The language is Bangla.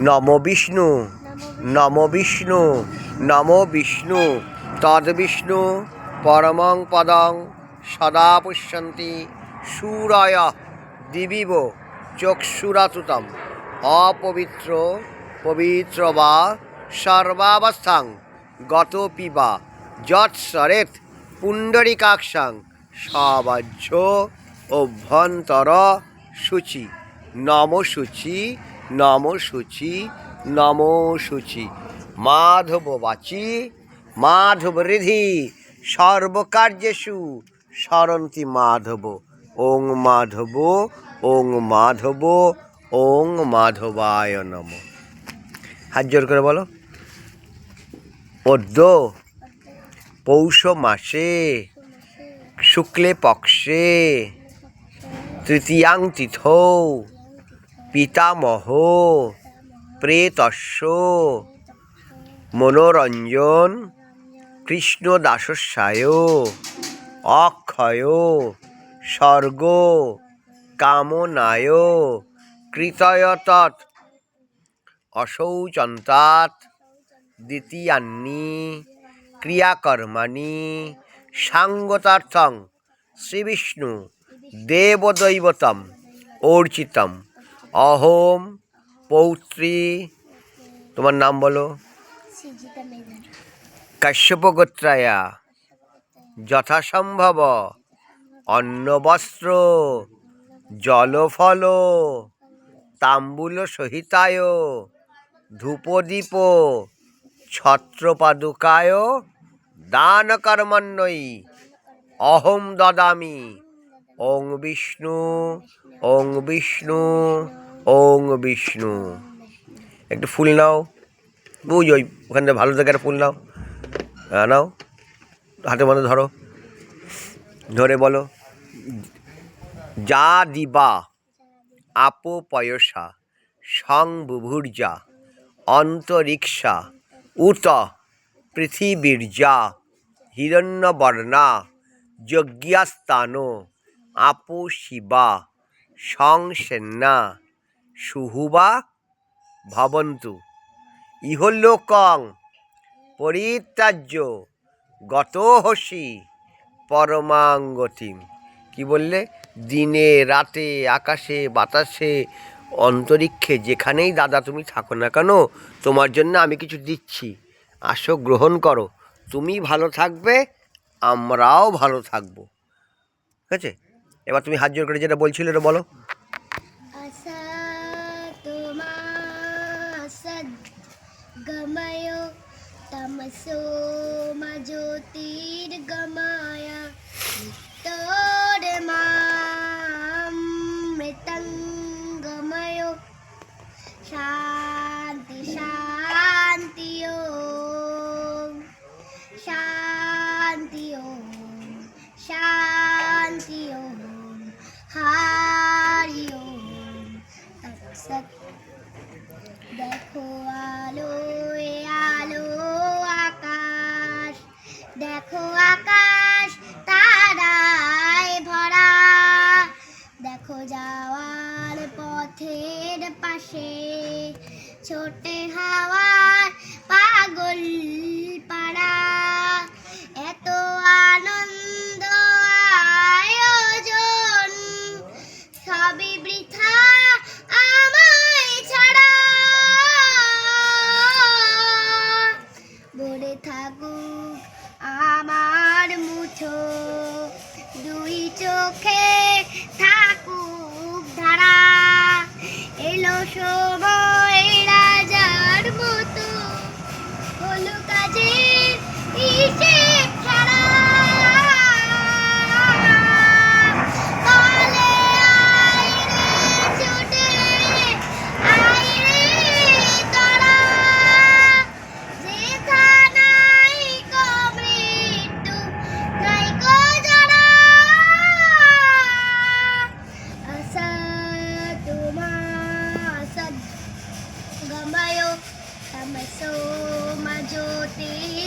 নম বিষ্ণু নম বিষ্ণু নম বিষ্ণু, তদ বিষ্ণু, পরমং পদং, সদা পুষ্যন্তি, সুরায় দিবিব চক্ষুরাতুতম অপবিত্র, পবিত্র বা সর্বাবস্থাং গত পিবা যৎসরেত পুণ্ডরিকাক্ষাং সবাহ্য অভ্যন্তর সূচি, নম সূচি নম সূচি নম সূচি মাধব বাচি মাধব হৃধি সর্বকার্যেষু, সরন্তি মাধব, ওং মাধব ওং মাধব, ওং মাধবায় নম। হাত জোর করে বলো। পদ্য পৌষ মাসে, শুক্লে পক্ষে, তৃতীয়াং তিথৌ পিতামহ প্রেতস্য মনোরঞ্জন কৃষ্ণদাসস্যায় অক্ষয়, স্বর্গ, কামনায়, কৃতয়তৎ, অশৌচন্তাৎ, দ্বিতীয়ান্নি, ক্রিয়াকর্মাণি, সাঙ্গতার্থং, শ্রীবিষ্ণু, দেবদৈবতম, অর্চিতম। অহম পৌত্রী তোমার নাম বলো। কাশ্যপগোত্রায়া যথাসম্ভব। অন্নবস্ত্র জলফল তাম্বুল সহিতায় ধূপদীপ ছত্রপাদুকায় দান কর্মণ্যই অহম দদামি। ওং বিষ্ণু ওং বিষ্ণু ওং বিষ্ণু। একটু ফুল নাও। বুঝ ওই ওখান থেকে ভালো জায়গার ফুল নাও। হ্যাঁ, নাও। হাতে মধ্যে ধরো। ধরে বলো। যা দিবা আপো পয়সা সংবুভুর্যা অন্তরিক্ষা উত পৃথিবীর যা হিরণ্যবর্ণা যজ্ঞাস্তান আপো শিবা, সং সংসেন্না সুহুবা ভবন্তু। ইহলোকং পরিত্যাজ্য গত হসি পরমাঙ্গতিম। কি বললে? দিনে, রাতে, আকাশে, বাতাসে, অন্তরিক্ষে, যেখানেই দাদা তুমি থাকো না কেন, তোমার জন্য আমি কিছু দিচ্ছি। আসো, গ্রহণ করো। তুমি ভালো থাকবে, আমরাও ভালো থাকব। ঠিক আছে? এবার তুমি হাত জোর করে যেটা বলছিলে এটা বলো। গময় তমসো মা জ্যোতির্গময় দেখো আকাশ তারায় ভরা। দেখো যাওয়ার পথের পাশে ছোটে হাওয়ার পাগল আমার মুছো দুই চোখে থাকুক ধারা। এলো সময় রাজার মতো হলো কাজের জ্যোতির্গময়